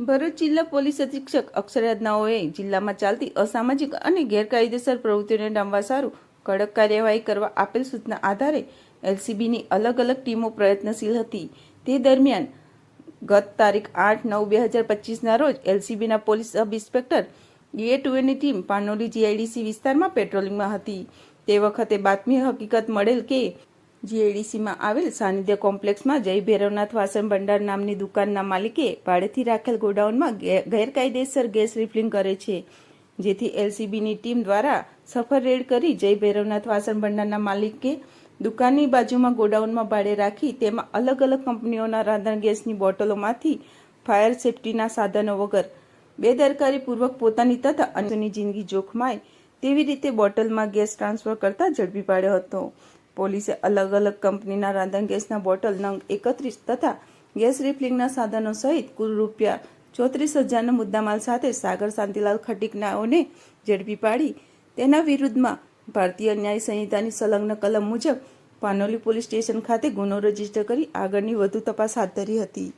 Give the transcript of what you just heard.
ભરૂચ જિલ્લા પોલીસ અધિક્ષક અક્ષરાજ જિલ્લામાં ચાલતી અસામાજિક અને ગેરકાયદેસર પ્રવૃત્તિઓને ડામવા સારું કડક કાર્યવાહી કરવા આપેલ સૂચના આધારે એલસીબીની અલગ અલગ ટીમો પ્રયત્નશીલ હતી. તે દરમિયાન ગત તારીખ આઠ નવ બે હજાર પચીસના રોજ એલસીબીના police sub inspector D A ટુએની team Panoli GIDC વિસ્તારમાં પેટ્રોલિંગમાં હતી. તે વખતે બાતમી હકીકત મળેલ કે જીઆઈડીસીમાં આવેલ સાનિધ્ય કોમ્પ્લેક્સમાં જય ભૈરવનાથ વાસણ ભંડાર નામની દુકાનના માલિકે ભાડેથી રાખેલ ગોડાઉનમાં ગેરકાયદેસર ગેસ રિફિલિંગ કરે છે. જેથી એલસીબીની ટીમ દ્વારા સફર રેડ કરી જય ભૈરવનાથ વાસણ ભંડારના માલિકે દુકાનની બાજુમાં ગોડાઉનમાં ભાડે રાખી તેમાં અલગ અલગ કંપનીઓના રાંધણ ગેસની બોટલોમાંથી ફાયર સેફટીના સાધનો વગર બેદરકારીપૂર્વક પોતાની તથા અન્યની જિંદગી જોખમાય તેવી રીતે બોટલમાં ગેસ ટ્રાન્સફર કરતા ઝડપી પાડ્યો હતો. પોલીસે અલગ અલગ કંપનીના રાંધણ ગેસના બોટલ નંગ એકત્રીસ તથા ગેસ રિફિલિંગના સાધનો સહિત કુલ રૂપિયા ચોત્રીસ હજારના મુદ્દામાલ સાથે સાગર શાંતિલાલ ખટીકનાઓને ઝડપી પાડી. તેના વિરુદ્ધમાં ભારતીય ન્યાય સંહિતાની સંલગ્ન કલમ મુજબ પાનોલી પોલીસ સ્ટેશન ખાતે ગુનો રજિસ્ટર કરી આગળની વધુ તપાસ હાથ ધરી હતી.